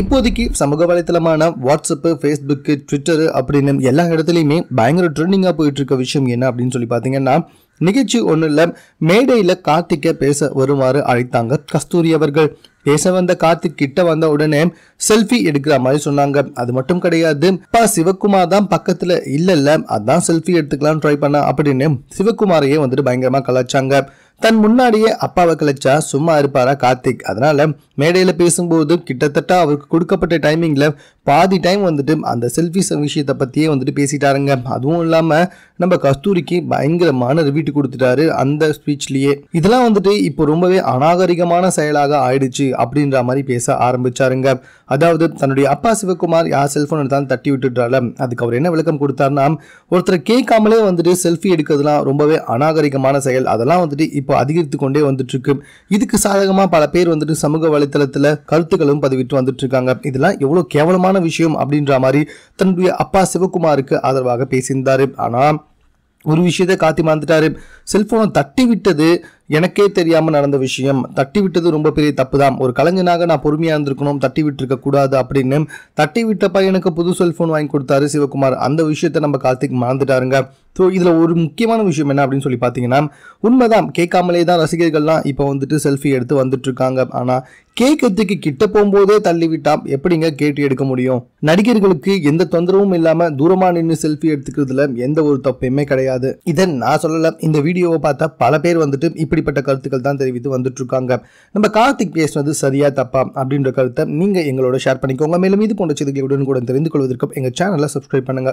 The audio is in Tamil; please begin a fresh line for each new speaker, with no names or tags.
இப்போதைக்கு சமூக வலைத்தளமான வாட்ஸ்அப்பு ஃபேஸ்புக்கு ட்விட்டரு அப்படின்னு எல்லா இடத்துலையுமே பயங்கர ட்ரெண்டிங்காக போயிட்டு இருக்க விஷயம் என்ன அப்படின்னு சொல்லி பார்த்தீங்கன்னா நிகழ்ச்சி ஒன்றில் மேடையில் கார்த்திக்கை பேச வருமாறு அழைத்தாங்க கஸ்தூரி அவர்கள். பேச வந்த கார்த்திக் கிட்ட வந்த உடனே செல்ஃபி எடுக்கிற மாதிரி சொன்னாங்க. அது மட்டும் கிடையாது பா சிவகுமார் தான் பக்கத்துல இல்ல இல்ல அதான் செல்ஃபி எடுத்துக்கலாம் ட்ரை பண்ண அப்படின்னு சிவகுமாரையே வந்துட்டு பயங்கரமா கலாச்சாங்க. தன் முன்னாடியே அப்பாவை கழிச்சா சும்மா இருப்பாரா கார்த்திக்? அதனால மேடையில் பேசும்போது கிட்டத்தட்ட அவருக்கு கொடுக்கப்பட்ட டைமிங்கில் பாதி டைம் வந்துட்டு அந்த செல்ஃபி விஷயத்தை பற்றியே வந்துட்டு பேசிட்டாருங்க. அதுவும் இல்லாமல் நம்ம கஸ்தூரிக்கு பயங்கரமான ரிவீட்டு கொடுத்துட்டாரு அந்த ஸ்பீச்லேயே இதெல்லாம் வந்துட்டு இப்போ ரொம்பவே அநாகரிகமான செயலாக ஆயிடுச்சு அப்படின்ற மாதிரி பேச ஆரம்பிச்சாருங்க. அதாவது தன்னுடைய அப்பா சிவகுமார் யார் செல்ஃபோன் எடுத்தாலும் தட்டி விட்டுட்டால அதுக்கு அவர் என்ன விளக்கம் கொடுத்தாருன்னா ஒருத்தரை கேட்காமலே வந்துட்டு செல்ஃபி எடுக்கிறதுலாம் ரொம்பவே அநாகரிகமான செயல். அதெல்லாம் வந்துட்டு இப்போ அதிகரித்து கொண்டே வந்துட்டு இருக்கு இதுக்கு சாதகமா பல பேர் வந்துட்டு சமூக வலைத்தளத்தில் கருத்துக்களும் பதிவிட்டு வந்துட்டு இருக்காங்க இதெல்லாம் எவ்வளவு கேவலமான விஷயம் அப்படின்ற மாதிரி தன்னுடைய அப்பா சிவகுமாருக்கு ஆதரவாக பேசியிருந்தாரு. ஆனா ஒரு விஷயத்தை காத்தி மறந்துட்டாரு. செல்போனை தட்டி விட்டது எனக்கே தெரியாமல் நடந்த விஷயம். தட்டி விட்டது ரொம்ப பெரிய தப்பு தான் ஒரு கலைஞனாக நான் பொறுமையாக இருந்திருக்கணும் தட்டி விட்டுருக்க கூடாது அப்படின்னு தட்டி விட்ட பையனுக்கு புது செல்ஃபோன் வாங்கி கொடுத்தாரு சிவகுமார். அந்த விஷயத்த நம்ம கார்த்திக் மறந்துட்டாருங்க. ஸோ இதில் ஒரு முக்கியமான விஷயம் என்ன அப்படின்னு சொல்லி பார்த்தீங்கன்னா உண்மைதான் கேட்காமலே தான் ரசிகர்கள்லாம் இப்போ வந்துட்டு செல்ஃபி எடுத்து வந்துட்டுருக்காங்க. ஆனால் கேட்கறதுக்கு கிட்ட போகும்போதே தள்ளிவிட்டால் எப்படிங்க கேட்டு எடுக்க முடியும்? நடிகர்களுக்கு எந்த தொந்தரவும் இல்லாமல் தூரமாக நின்று செல்ஃபி எடுத்துக்கிறதுல எந்த ஒரு தப்பையுமே கிடையாது. இதை நான் சொல்லலை. இந்த வீடியோவை பார்த்தா பல பேர் வந்துட்டு இப்படிப்பட்ட கருத்துக்கள் தான் தெரிவித்து வந்துட்டுருக்காங்க நம்ம கார்த்திக் பேசுனது சரியா தப்பா அப்படின்ற கருத்தை நீங்கள் எங்களோட ஷேர் பண்ணிக்கோங்க. மேலும் இது போன்ற செய்திகளை உடனுக்குடன் தெரிந்து கொள்வதற்கு எங்கள் சேனலை சப்ஸ்கிரைப் பண்ணுங்க.